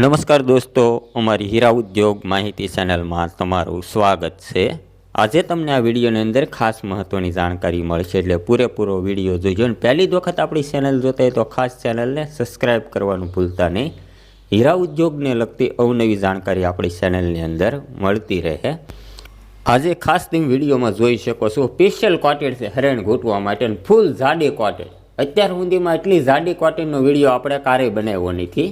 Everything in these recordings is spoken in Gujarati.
નમસ્કાર દોસ્તો, અમારી હીરા ઉદ્યોગ માહિતી ચેનલમાં તમારું સ્વાગત છે. આજે તમને આ વિડીયોની અંદર ખાસ મહત્ત્વની જાણકારી મળશે, એટલે પૂરેપૂરો વીડિયો જોઈજો અને પહેલી જ વખત આપણી ચેનલ જોતા હોય તો ખાસ ચેનલને સબસ્ક્રાઈબ કરવાનું ભૂલતા નહીં. હીરા ઉદ્યોગને લગતી અવનવી જાણકારી આપણી ચેનલની અંદર મળતી રહે. આજે ખાસ તમે વિડીયોમાં જોઈ શકો છો, સ્પેશિયલ કોટેડ છે, હરણ ઘૂંટવા માટે ફૂલ જાડી કોટેડ. અત્યાર સુધીમાં એટલી જાડી કોટેડનો વીડિયો આપણે ક્યારેય બનાવ્યો નથી.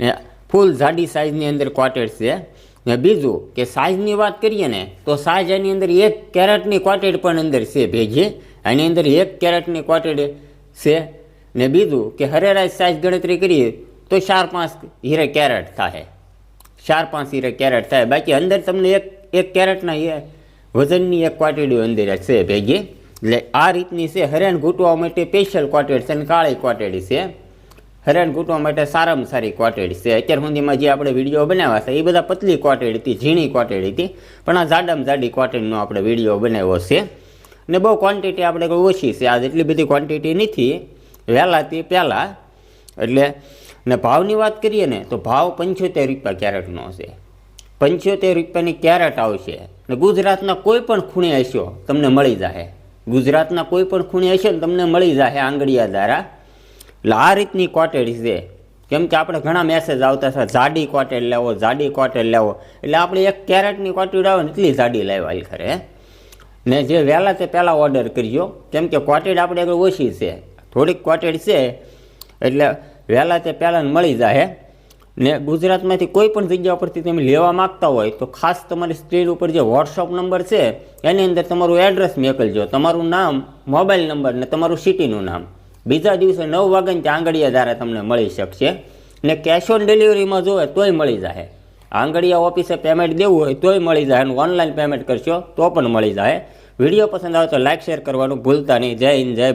ને ફૂલ જાડી સાઇઝની અંદર કોટેડ છે. ને બીજું કે સાઇઝની વાત કરીએ ને, તો સાઇઝ એની અંદર એક કેરેટની કોટેડ પણ અંદર છે ભેગી. એની અંદર એક કેરેટની કોટેડ છે. ને બીજું કે હરેરાજ સાઇઝ ગણતરી કરીએ, તો ચાર પાંચ હીરે કેરેટ થાય ચાર પાંચ હીરે કેરેટ થાય બાકી અંદર તમને એક એક કેરેટના એ વજનની એક ક્વોન્ટિટી અંદર છે ભેગી. એટલે આ રીતની છે. હરેણ ઘૂંટવા માટે સ્પેશિયલ ક્વોન્ટિટી છે અને કાળી ક્વોન્ટિટી છે. હરેણ કૂટવા માટે સારામાં સારી ક્વોન્ટિટી છે. અત્યાર સુધીમાં જે આપણે વીડિયો બનાવ્યા છે, એ બધા પતલી ક્વોન્ટિટી હતી, ઝીણી ક્વોન્ટિટી હતી, પણ આ જાડામાં જાડી ક્વોન્ટિટીનો આપણે વીડિયો બનાવ્યો છે. ને બહુ ક્વોન્ટિટી આપણે કોઈ ઓછી છે, આ એટલી બધી ક્વોન્ટિટી નથી વહેલાથી પહેલાં. એટલે, ને ભાવની વાત કરીએ ને, તો ભાવ પંચોતેર રૂપિયા કેરેટનો છે. પંચોતેર રૂપિયાની કેરેટ આવશે, ને ગુજરાતના કોઈ પણ ખૂણે હશો, તમને મળી જશે ગુજરાતના કોઈ પણ ખૂણે હશો ને, તમને મળી જશે આંગળીયા દ્વારા એટલે આ રીતની કોટેડ છે. કેમ કે આપણે ઘણા મેસેજ આવતા છે, જાડી કોટેડ લેવો, જાડી કોટેડ લેવો. એટલે આપણે એક કેરેટની કોટેડ આવે ને એટલી જાડી લેવા ખરે ને જે વહેલા તે પહેલાં ઓર્ડર કરજો કેમ કે ક્વોટેડ આપણે આગળ ઓછી છે. થોડીક ક્વોટેડ છે, એટલે વહેલા તે પહેલાં મળી જાય. ને ગુજરાતમાંથી કોઈ પણ જગ્યા પરથી તમે લેવા માગતા હોય તો ખાસ તમારી સ્ક્રીન ઉપર જે વોટ્સઅપ નંબર છે, એની અંદર તમારું એડ્રેસ મોકલજો. તમારું નામ મોબાઈલ નંબર ને તમારું સિટીનું નામ. બીજા દિવસે નવ વાગ્યાની ત્યાં આંગળીયા દ્વારા તમને મળી શકશે. ને કેશ ઓન ડિલિવરીમાં જોવે તોય મળી જાય આંગળીયા ઓફિસે પેમેન્ટ દેવું હોય તોય મળી જાય અને ઓનલાઈન પેમેન્ટ કરશો તો પણ મળી જાય વીડિયો પસંદ આવે તો લાઇક શેર કરવાનું ભૂલતા નહીં. જય હિન્દ, જય